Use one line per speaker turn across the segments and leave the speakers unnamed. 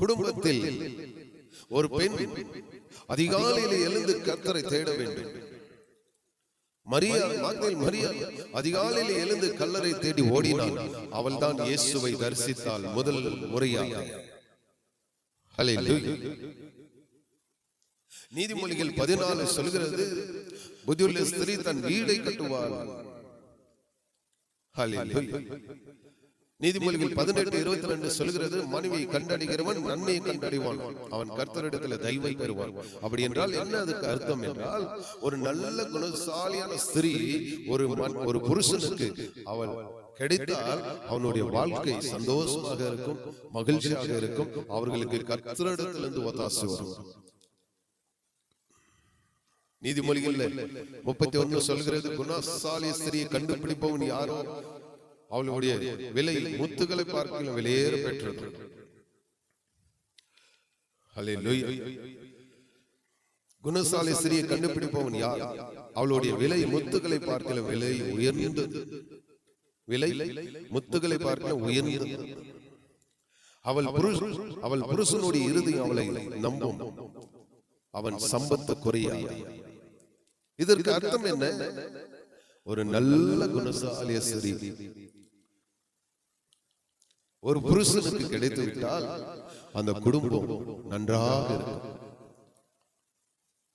குடும்பத்தில் ஒரு பெண் அதிகாலையில் எழுந்து கர்த்தரை தேட வேண்டும். மரியா மாக்தேல் மரியா அதிகாலையில் எழுந்து கல்லறை தேடி ஓடினாள் அவள் தான் இயேசுவை தரிசித்தாள் முதல் முறையாக. நீதிமொழிகள் பதினாலு சொல்கிறது புதியுள்ள ஸ்திரீ தன் வீடை கட்டுவாள். நீதிமொழிகள் பதினெட்டு இருபத்தி ரெண்டு சொல்கிறது மனைவியை கண்டடைகிறவன் நன்மையை கண்டடைவான் அவன் கர்த்தரிடத்துல தெய்வை பெறுவான். அப்படி என்றால் என்ன அதுக்கு அர்த்தம் என்றால் ஒரு நல்ல குணசாலியான ஸ்திரீ ஒரு ஒரு புருஷனுக்கு அவள் கிடைத்தால் அவனுடைய வாழ்க்கை சந்தோஷமாக இருக்கும் மகிழ்ச்சியாக இருக்கும். அவர்களுக்கு கர்த்தரிடத்திலிருந்து ஒத்தாசு வரும். நீதிமொழிகள்ல முப்பத்தி ஒண்ணு சொல்கிறது குணசாலி ஸ்திரியை கண்டுபிடிப்பவன் யாரோ? அவளுடைய விலை முத்துக்களை பார்க்கல வெளியேற பெற்றது. குணசாலை சிறிய கண்டுபிடிப்பவன் யார்? அவளுடைய விலை முத்துக்களை பார்க்கல விலை உயர்ந்து. விலை முத்துக்களை பார்க்கல உயர்ந்து. அவள் புருஷ அவள் புருஷனுடைய இறுதி அவளை நம்பும். அவன் சம்பத்து குறையாது இதற்கு அர்த்தம் என்ன? ஒரு நல்ல குணசாலிய ஸ்திரீ. ஒரு புருஷனுக்கு கிடைத்து விட்டால் அந்த குடும்பம் நன்றாக இருக்கும்.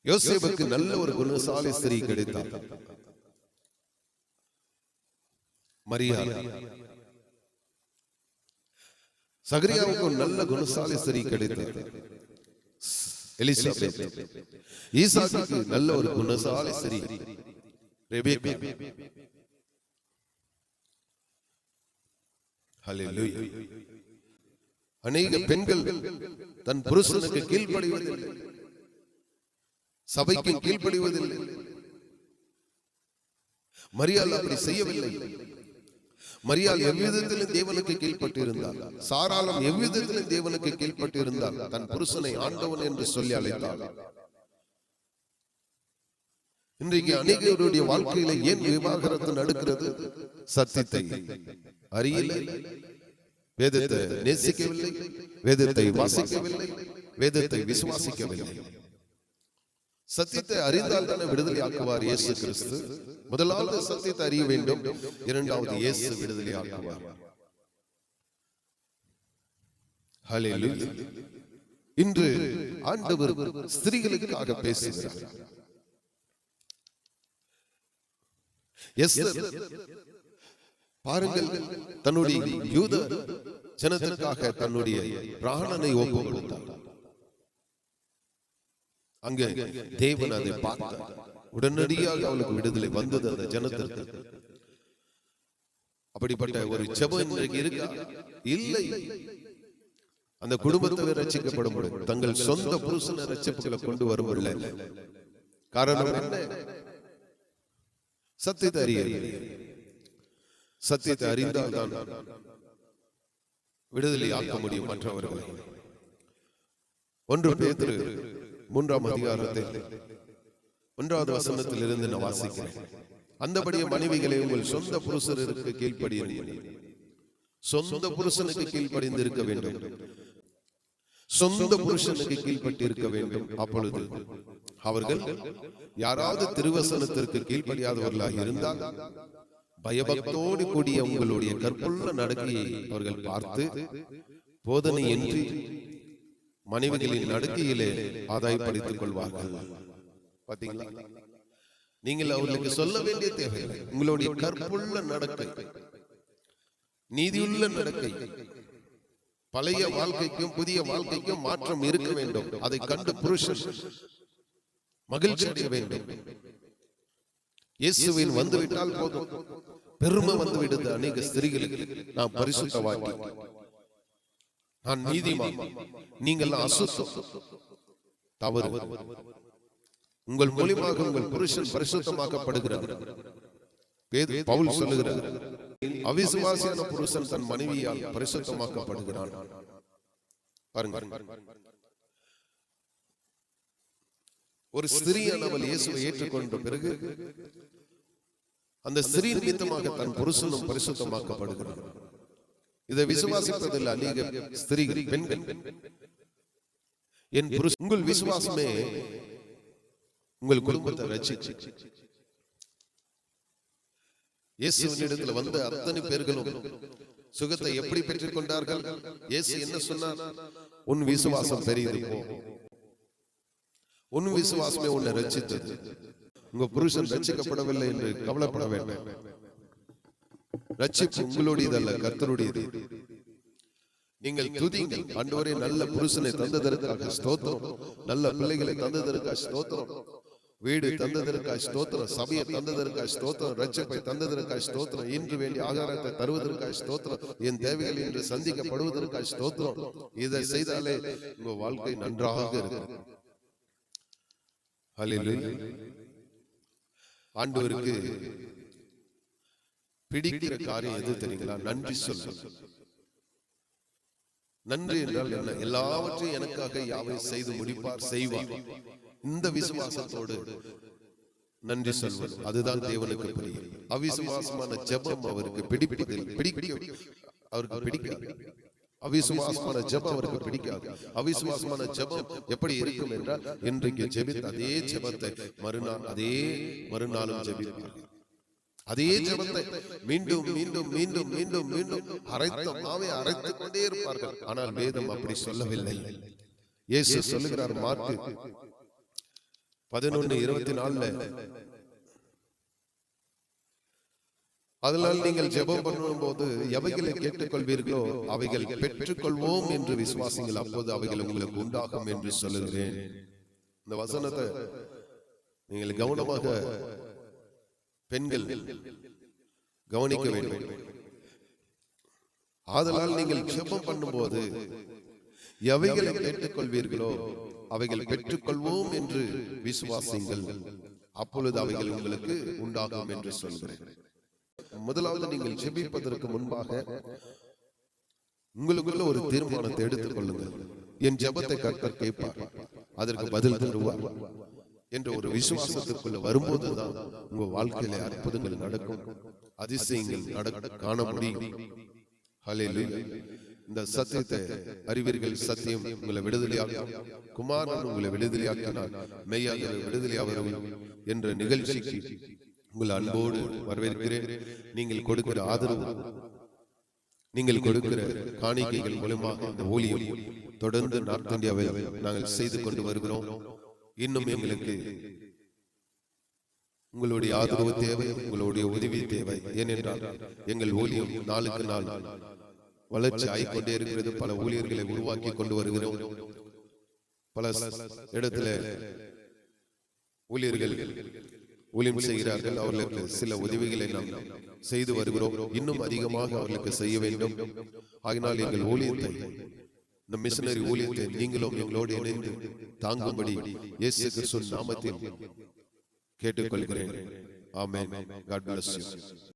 யோசேப்புக்கு நல்ல ஒரு குணசாலி ஸ்திரீ கிடைத்தார் மரியாதை. சகரியாவுக்கு ஒரு நல்ல குணசாலி ஸ்திரீ கிடைத்தார் எலிசபெத். ஈசாக்குக்கு நல்ல ஒரு குணசாலி ஸ்திரீ. ரெபேக்கா ஹalleluya அநேக பெண்கள் தன் புருஷனுக்கு கீழ்ப்படிவதில்லை. சபைக்கும் கீழ்ப்படிவதில்லை. மரியாள் அப்படி செய்யவில்லை. மரியாள் எவ்விதத்திலும் தேவனுக்கு கீழ்ப்பட்டு இருந்தார் சாராளம் எவ்விதத்திலும் தேவனுக்கு கீழ்ப்பட்டு இருந்தார் தன் புருஷனை ஆண்டவன் என்று சொல்லி அழைத்தாள். இன்றைக்கு அநேகருடைய வாழ்க்கையில ஏன் விவாகரத்து நடக்கிறது? சத்தியத்தை அறியல வேதத்தை நேசிக்கவில்லை. வேதத்தை வாசிக்கவில்லை. வேதத்தை விசுவாசிக்கவில்லை. சத்தியத்தை அறிந்தால் தானே விடுதலை ஆக்குவார் இயேசு கிறிஸ்து? முதலாவது சத்தியத்தை அறிய வேண்டும். இரண்டாவது இயேசு விடுதலை ஆக்குவார். இன்று ஆண்டவர் ஸ்திரீகளுக்காக பேசுகிறார். எஸ்தர் பாருங்கள் தன்னுடைய யூத ஜனத்திற்காக தன்னுடைய பிராணனை ஒப்பு கொடுத்தார் அங்கே தேவன் அதை பார்த்தார். உடனடியாக அவளுக்கு விடுதலை வந்தது அந்த ஜனத்திற்கு. அப்படிப்பட்ட ஒரு ஜெபம் இன்றைக்கு இருக்கா? இல்லை. அந்த குடும்பத்தை ரட்சிக்கப்படும் பொழுது தங்கள் சொந்த புருஷன ரட்சிப்புகளை கொண்டு வருவதில்லை காரணம் என்ன? சத்தியத்தை அறிய சத்தியத்தை அறிந்தால்தான் விடுதலை ஆக்க முடியும் மற்றவர்களை. ஒன்று பேதுரு மூன்றாம் அதிகாரத்தில் ஒன்றாவது வசனத்தில் இருந்து நான் வாசிக்கிறேன். அந்தபடியே மனைவிகளை உங்கள் சொந்த புருஷருக்கு கீழ்ப்படியுங்கள். சொந்த புருஷனுக்கு கீழ்ப்படிந்து இருக்க வேண்டும். சொந்த புருஷனுக்கு கீழ்ப்பட்டு இருக்க வேண்டும். அப்பொழுது அவர்கள் யாராவது திருவசனத்திற்கு கீழ்ப்படியாதவர்களாக இருந்தால் பயபக்தோடு கூடிய உங்களுடைய கற்புள்ள நடக்கையை அவர்கள் பார்த்து போதனையின்றி மனைவிகளின் நடுக்கையிலே ஆதாயப்படுத்திக் கொள்வார்கள். பாத்தீங்களா? நீங்கள் அவர்களுக்கு சொல்ல வேண்டிய தேவை உங்களுடைய கற்புள்ள நடக்கை நீதியுள்ள நடக்கை பழைய வாழ்க்கைக்கும் புதிய வாழ்க்கைக்கும் மாற்றம் இருக்க வேண்டும். அதை கண்டு புருஷன் மகிழ்ச்சி அடைய வேண்டும். இயேசுவின் வந்துவிட்டால் போதும். பெருமை வந்து விடுது அநேக ஸ்திரீகளுக்கு. நான் பரிசுத்தவாக்கி. நான் நீதிமான். நீங்கள் அசுத்தம். தவறு. உங்கள் மூலியமாக உங்கள் புருஷன் பரிசுத்தமாக்கப்படுகிறார். பேது- பவுல் சொல்லுகிறார். அவிசுவாசியான புருஷன் தன் மனைவியால் பரிசுத்தமாக்கப்படுகிறான். பாருங்க. ஒரு ஸ்திரீயானவள் இயேசுவை ஏற்றுக்கொண்ட பிறகு அந்த ஸ்திரீ நிமித்தமாக தன் புருஷனும் பரிசுத்தமாக்கப்படுகிறான். இதை விசுவாசிப்பதில் அநேக ஸ்திரீகள் பெண்கள். என் புருஷ- உங்கள் விசுவாசமே உங்கள் குடும்பத்தை ரசிச்சு ரட்சிச்சு இயேசுவினிடத்தில் வந்த அத்தனை பேர்களும் சுகத்தை எப்படி பெற்றுக் கொண்டார்கள் இயேசு என்ன சொன்னார்? உன் விசுவாசம் பெரியது உன் விசுவாசமே உன்னை ரட்சித்தது. உங்க புருஷன் ரட்சிக்கப்படவில்லை என்று கவலைப்பட வேண்டாம். ரட்சிப்பு உங்களுடையதல்ல கர்த்தருடையது. நீங்கள் துதிங்கள் ஆண்டவரே நல்ல புருஷனை தந்ததற்காக ஸ்தோத்திரம். நல்ல பிள்ளைகளை தந்ததற்காக ஸ்தோத்திரம். வீடு தந்ததற்காக ஸ்தோத்திரம் சபையை தந்ததற்காக ஸ்தோத்திரம் ரட்சிப்பை தந்ததற்காக ஸ்தோத்திரம் இன்று வேண்டிய ஆகாரத்தை தருவதற்காக ஸ்தோத்திரம் என் தேவைகள் இன்று சந்திக்கப்படுவதற்காக ஸ்தோத்திரம். இதை செய்தாலே உங்க வாழ்க்கை நன்றாக இருக்கும். ஆண்டவருக்கு பிடிக்கிற காரியம் எது தெரியுங்களா? நன்றி சொல்ல நன்றி என்றால் என்ன? எல்லாவற்றையும் எனக்காக யாவை செய்து முடிப்பார் செய்வார். இந்த விசுவாசத்தோடு நன்றி சொல்வது. அதுதான் தேவனுக்கு பிரியம் அவிசுவாசமான ஜபம் அவருக்கு பிடிப்பதில் பிடிக்க அவருக்கு பிடிக்காது. அவிசுவாசமான ஜபம் அவருக்கு பிடிக்காது. அவிசுவாசமான ஜபம் எப்படி இருக்கும் என்றால் இன்றைக்கு ஜெபித்த அதே ஜபத்தை மறுநாள் அதே மறுநாளும் ஜெபிப்பார்கள். அதே ஜபத்தை மீண்டும் மீண்டும் மீண்டும் மீண்டும் மீண்டும் அரைத்த மாவை அரைத்துக் கொண்டே இருப்பார்கள். ஆனால் வேதம் அப்படி சொல்லவில்லை. இயேசு சொல்லுகிறார் மார்க்கு பதினொன்னு இருபத்தி நாலுல. அதனால் நீங்கள் ஜெபம் பண்ணும்போது எவைகளை கேட்டுக்கொள்வீர்களோ அவைகள் பெற்றுக்கொள்வோம் என்று விசுவாசிங்கள். அப்போது அவைகள் உங்களுக்கு உண்டாகும் என்று சொல்லுகிறேன். இந்த வசனத்தை நீங்கள் கவனமாக பெண்கள் கவனிக்க வேண்டும். ஆதலால் நீங்கள் ஜெபம் பண்ணும்போது எவைகளை கேட்டுக்கொள்வீர்களோ அவைகள் பெற்றுக்கொள்வோம் என்று விசுவாசிங்கள் அப்பொழுது அவைகள் உங்களுக்கு உண்டாகும் என்று சொல்கிறேன். முதலாவது நீங்கள் ஜெபிப்பதற்கு முன்பாக உங்களுக்குள்ள ஒரு தீர்மானத்தை எடுத்துக் கொள்ளுங்கள். என் ஜெபத்தை கர்த்தர் கேட்பார். அதற்கு பதில் தருவார் என்ற ஒரு விசுவாசத்துக்குள்ள வரும்போதுதான் உங்க வாழ்க்கையில அற்புதங்கள் நடக்கும். அதிசயங்கள் நட காண முடியும். இந்த சத்தியத்தை அறிவீர்கள் சத்தியம் உங்களை விடுதலையாக்கும். குமாரன் உங்களை விடுதலையாக்கினார். மெய்யாக விடுதலையாவர்கள் என்ற நிகழ்ச்சிக்கு உங்கள் அன்போடு வரவேற்கிறேன். நீங்கள் கொடுக்கிற ஆதரவு நீங்கள் கொடுக்கிற காணிக்கைகள் மூலமாக இந்த ஊழியம் தொடர்ந்து நார்த் இந்தியாவில் நாங்கள் செய்து கொண்டு வருகிறோம். இன்னும் எங்களுக்கு உங்களுடைய ஆதரவு தேவை உங்களுடைய உதவி தேவை. ஏனென்றால் எங்கள் ஊழியம் நாளுக்கு நாள் வளர்ச்சி ஆகிக்கொண்டே இருக்கிறது பல ஊழியர்களை உருவாக்கி கொண்டு வருகிறோம். பல இடத்துல ஊழியர்கள் ஊழியம் செய்கிறார்கள். அவர்களுக்கு சில உதவிகளை நாம் செய்து வருகிறோம். இன்னும் அதிகமாக அவர்களுக்கு செய்ய வேண்டும். ஆகினால் எங்கள் ஊழியத்தை இந்த மிஷனரி ஊழியத்தை நீங்களும் எங்களோடு இணைந்து தாங்கும்படி இயேசு கிறிஸ்து நாமத்தில் கேட்டுக்கொள்கிறேன். ஆமென். God bless you.